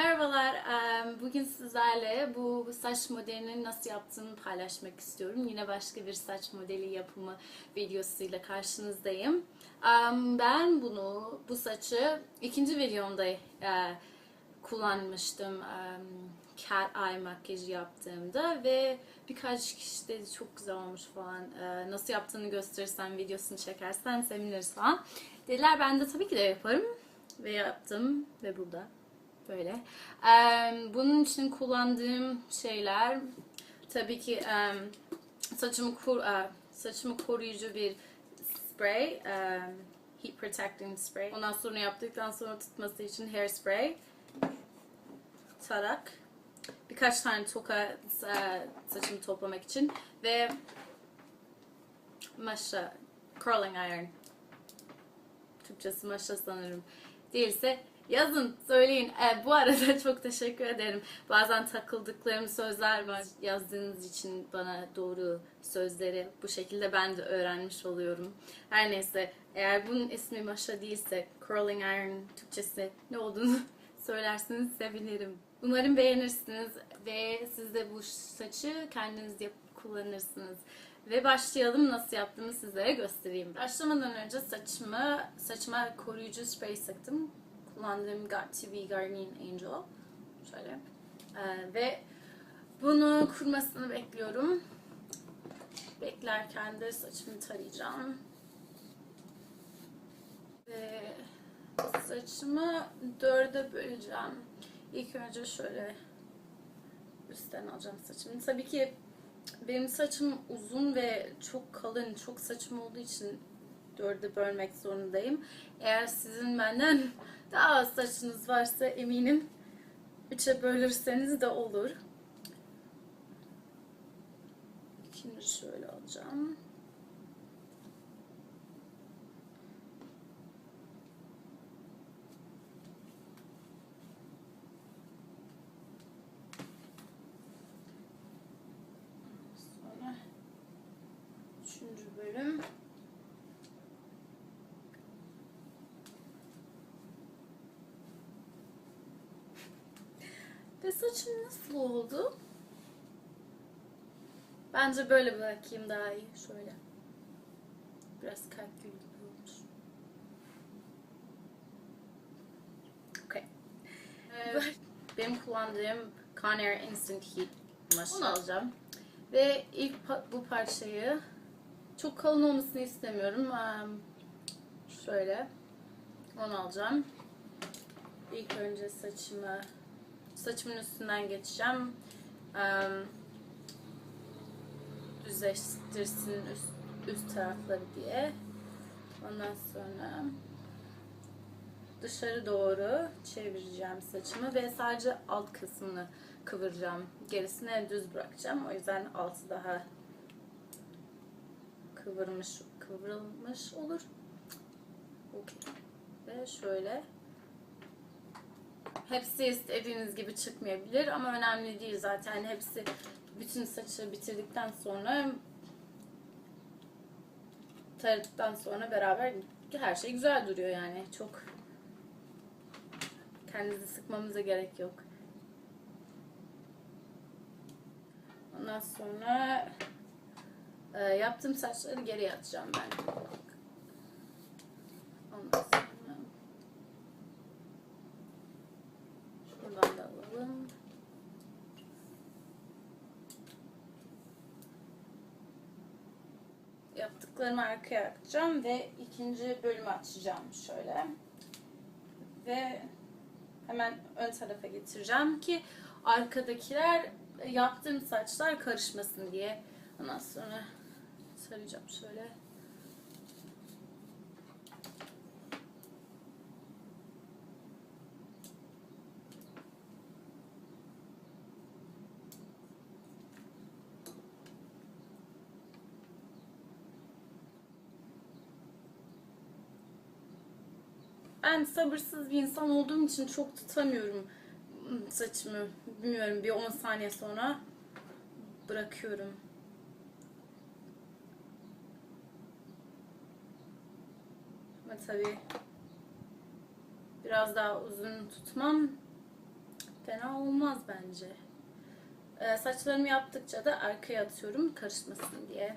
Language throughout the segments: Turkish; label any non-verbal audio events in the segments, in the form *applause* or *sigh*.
Merhabalar, bugün sizlerle bu saç modelini nasıl yaptığımı paylaşmak istiyorum. Yine başka bir saç modeli yapımı videosuyla karşınızdayım. Ben bunu, bu saçı ikinci videomda eee, kullanmıştım. Cat eye makyajı yaptığımda ve birkaç kişi dedi çok güzel olmuş falan. Eee, Nasıl yaptığını gösterirsen, videosunu çekersen seviniriz falan. Dediler ben de tabii ki de yaparım ve yaptım ve burada. Böyle. Bunun için kullandığım şeyler tabii ki saçımı e, saçımı koruyucu bir spray, heat protecting spray. Ondan sonra yaptıktan sonra tutması için hairspray, tarak, birkaç tane toka e, saçımı toplamak için ve maşa, curling iron. Türkçesi maşa sanırım. Değilse yazın söyleyin. E, bu arada *laughs* çok teşekkür ederim. Bazen takıldıklarım sözler var. Yazdığınız için bana doğru sözleri bu şekilde ben de öğrenmiş oluyorum. Her neyse eğer bunun ismi maşa değilse curling iron Türkçesi ne olduğunu *laughs* söylerseniz sevinirim. Umarım beğenirsiniz ve siz de bu saçı kendiniz yapıp kullanırsınız. Ve başlayalım nasıl yaptığımı size göstereyim. Başlamadan önce saçımı saçıma koruyucu sprey sıktım. Kullandığım Got To Be Guardian Angel. Şöyle. Ee, ve bunu kurumasını bekliyorum. Beklerken de saçımı tarayacağım. Ve saçımı dörde böleceğim. İlk önce şöyle üstten alacağım saçımı. Tabii ki benim saçım uzun ve çok kalın, çok saçım olduğu için dörde bölmek zorundayım. Eğer sizin benden daha az saçınız varsa eminim üçe bölürseniz de olur. Şimdi şöyle alacağım. Sonra üçüncü bölüm. Ve saçım nasıl oldu? Bence böyle bırakayım daha iyi. Şöyle. Biraz kalp gül gibi olmuş. Okay. Ee, benim kullandığım Conair Instant Heat maşını alacağım. Ve ilk pa- bu parçayı çok kalın olmasını istemiyorum. Em, Şöyle. Onu alacağım. İlk önce saçımı saçımın üstünden geçeceğim. Düzleştirsin üst, üst tarafları diye. Ondan sonra dışarı doğru çevireceğim saçımı ve sadece alt kısmını kıvıracağım. Gerisini düz bırakacağım. O yüzden altı daha kıvırmış, kıvrılmış olur. Okey. Ve şöyle Hepsi istediğiniz gibi çıkmayabilir ama önemli değil zaten. Hepsi bütün saçı bitirdikten sonra taradıktan sonra beraber her şey güzel duruyor yani. Çok kendinizi sıkmamıza gerek yok. Ondan sonra e, yaptığım saçları geriye atacağım ben. Ondan sonra Şuradan da alalım. Yaptıklarımı arkaya akacağım ve ikinci bölümü açacağım şöyle. Ve hemen ön tarafa getireceğim ki arkadakiler yaptığım saçlar karışmasın diye. Ondan sonra saracağım şöyle. Ben sabırsız bir insan olduğum için çok tutamıyorum saçımı. Bilmiyorum bir 10 saniye sonra bırakıyorum. Ama tabii biraz daha uzun tutmam fena olmaz bence. Ee, saçlarımı yaptıkça da arkaya atıyorum karışmasın diye.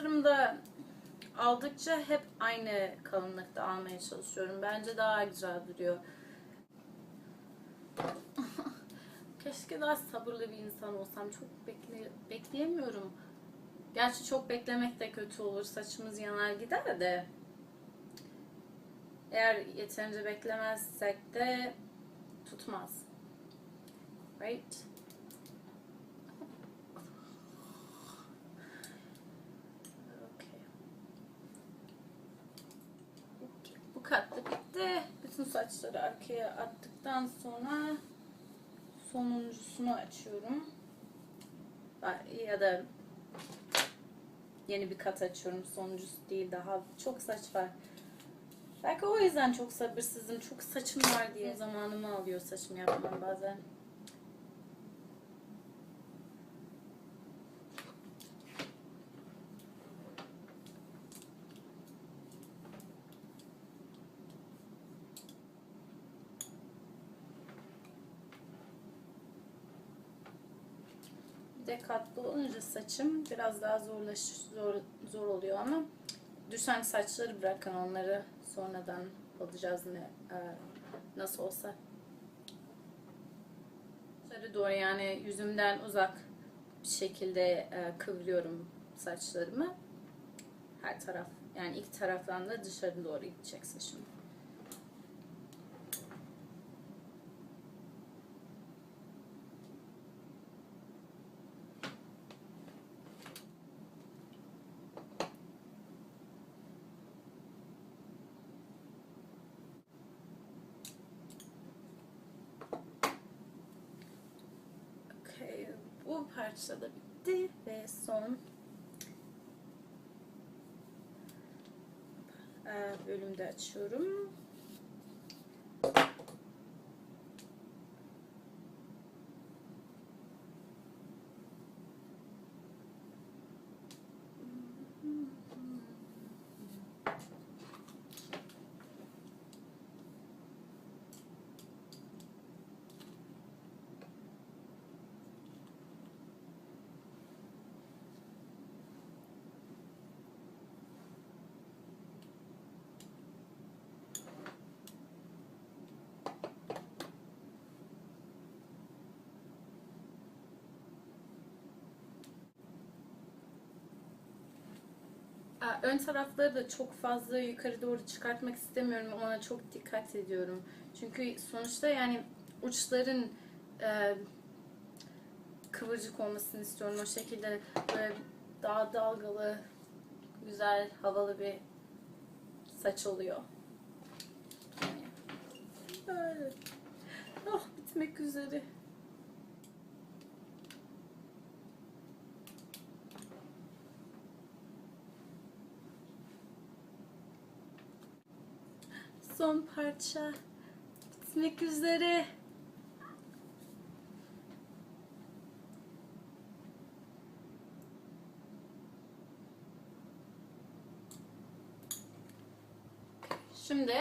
Saçlarımda aldıkça hep aynı kalınlıkta almaya çalışıyorum. Bence daha güzel duruyor. *laughs* Keşke daha sabırlı bir insan olsam. Çok bekle bekleyemiyorum. Gerçi çok beklemek de kötü olur. Saçımız yanar gider de. Eğer yeterince beklemezsek de tutmaz. Right? Okay. Okey, Bu kat da bitti. Bütün saçları arkaya attıktan sonra sonuncusunu açıyorum. Ya da yeni bir kat açıyorum. Sonuncusu değil daha çok saç var. Belki o yüzden çok sabırsızım. Çok saçım var diye zamanımı alıyor saçımı yapmam bazen. De katlı olunca saçım biraz daha zorlaş zor, zor oluyor ama düşen saçları bırakın onları sonradan alacağız ne e, nasıl olsa. Dışarı doğru yani yüzümden uzak bir şekilde e, kıvırıyorum saçlarımı. Her taraf yani ilk taraftan da dışarı doğru gidecek saçım. Okay, bu parça da bitti ve son e, bölümde açıyorum. Ön tarafları da çok fazla yukarı doğru çıkartmak istemiyorum. Ona çok dikkat ediyorum. Çünkü sonuçta yani uçların e, kıvırcık olmasını istiyorum. O şekilde böyle daha dalgalı, güzel, havalı bir saç oluyor. Böyle. Oh bitmek üzere. Son parça bitmek üzere. Şimdi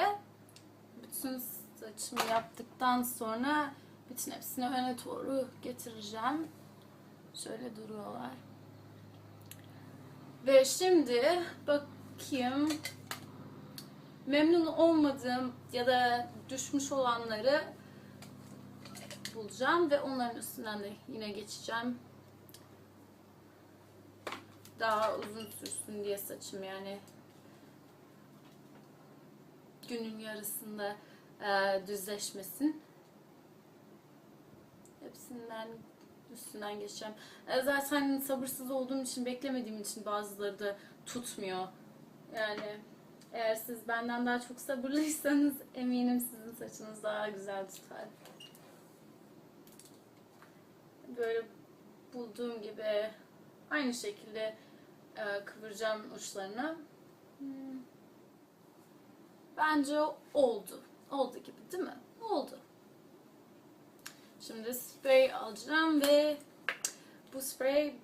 bütün saçımı yaptıktan sonra bütün hepsini öne doğru getireceğim. Şöyle duruyorlar. Ve şimdi bakayım memnun olmadığım ya da düşmüş olanları bulacağım ve onların üstünden de yine geçeceğim. Daha uzun sürsün diye saçım yani günün yarısında e, düzleşmesin. Hepsinden üstünden geçeceğim. E, zaten sabırsız olduğum için beklemediğim için bazıları da tutmuyor. Yani eğer siz benden daha çok sabırlıysanız eminim sizin saçınız daha güzel tutar. Böyle bulduğum gibi aynı şekilde e, kıvıracağım uçlarını. Hmm. Bence oldu. Oldu gibi değil mi? Oldu. Şimdi sprey alacağım ve bu sprey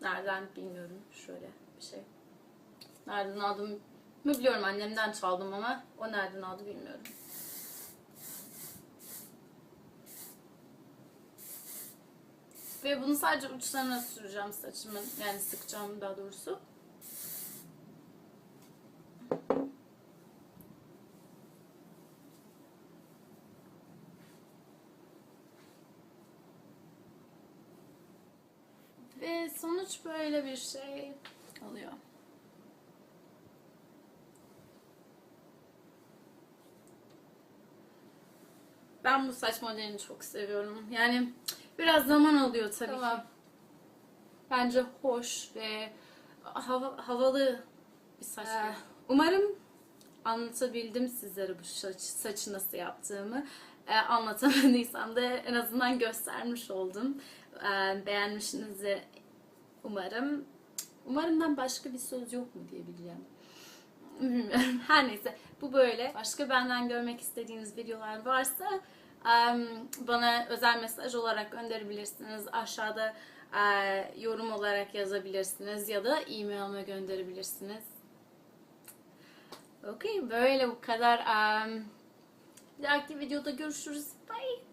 nereden bilmiyorum. Şöyle bir şey. Nereden aldım mı biliyorum. Annemden çaldım ama o nereden aldı bilmiyorum. Ve bunu sadece uçlarına süreceğim saçımın. Yani sıkacağım daha doğrusu. Ve sonuç böyle bir şey oluyor. Ben bu saç modelini çok seviyorum. Yani biraz zaman alıyor tabii ki. Bence hoş ve hava- havalı bir saç. Ee, umarım anlatabildim sizlere bu saç, saçı nasıl yaptığımı. Ee, anlatamadıysam da en azından göstermiş oldum. Ee, beğenmişsinizdir umarım. Umarımdan başka bir söz yok mu diyebileceğim. Bilmiyorum. *laughs* Her neyse. Bu böyle. Başka benden görmek istediğiniz videolar varsa bana özel mesaj olarak gönderebilirsiniz. Aşağıda e, yorum olarak yazabilirsiniz ya da e-mail'ime gönderebilirsiniz. Okey. Böyle bu kadar. Bir dahaki videoda görüşürüz. Bye.